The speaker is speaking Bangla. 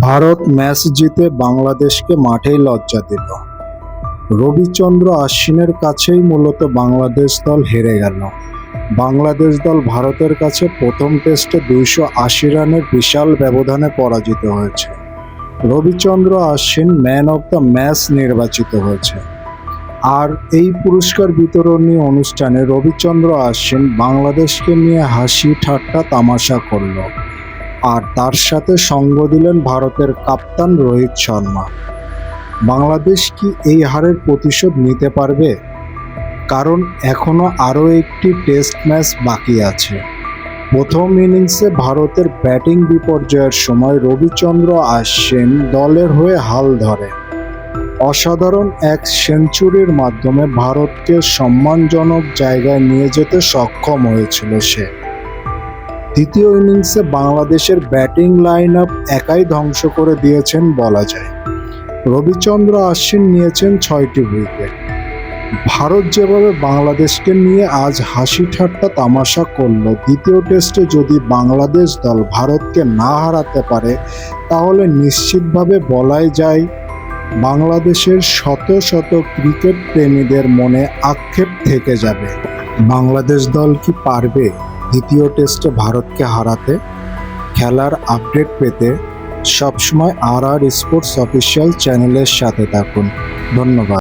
ভারত ম্যাচ জিতে বাংলাদেশকে মাঠেই লজ্জা দিল। রবিচন্দ্র আশ্বিনের কাছেই মূলত বাংলাদেশ দল হেরে গেল। বাংলাদেশ দল ভারতের কাছে প্রথম টেস্টে দুইশো আশি রানের বিশাল ব্যবধানে পরাজিত হয়েছে। Ravichandra Ashwin man of the match নির্বাচিত হয়েছে। আর এই পুরস্কার বিতরণী অনুষ্ঠানে রবিচন্দ্র আশ্বিন বাংলাদেশকে নিয়ে হাসি ঠাট্টা তামাশা করল। আর তার সাথে সঙ্গ দিলেন ভারতের কাপ্তান রোহিত শর্মা। বাংলাদেশ কি এই হারের প্রতিশোধ নিতে পারবে? কারণ এখনও আরও একটি টেস্ট ম্যাচ বাকি আছে। প্রথম ইনিংসে ভারতের ব্যাটিং বিপর্যয়ের সময় রবিচন্দ্র আশ্বিন দলের হয়ে হাল ধরে। অসাধারণ এক সেঞ্চুরির মাধ্যমে ভারতকে সম্মানজনক জায়গায় নিয়ে যেতে সক্ষম হয়েছিল সে। দ্বিতীয় ইনিংসে বাংলাদেশের ব্যাটিং লাইন আপ একাই ধ্বংস করে দিয়েছেন বলা যায়। রবিচন্দ্র আশ্বিন নিয়েছেন ছয়টি উইকেট ভারত যেভাবে বাংলাদেশকে নিয়ে আজ হাসি ঠাট্টা তামাশা করল, দ্বিতীয় টেস্টে যদি বাংলাদেশ দল ভারতকে না হারাতে পারে, তাহলে নিশ্চিতভাবে বলাই যায় বাংলাদেশের শত শত ক্রিকেট প্রেমীদের মনে আক্ষেপ থেকে যাবে। বাংলাদেশ দল কি পারবে? দ্বিতীয় টেস্টে ভারতকে হারাতে খেলার আপডেট পেতে সবসময় আর আর স্পোর্টস অফিসিয়াল চ্যানেলের সাথে থাকুন। ধন্যবাদ।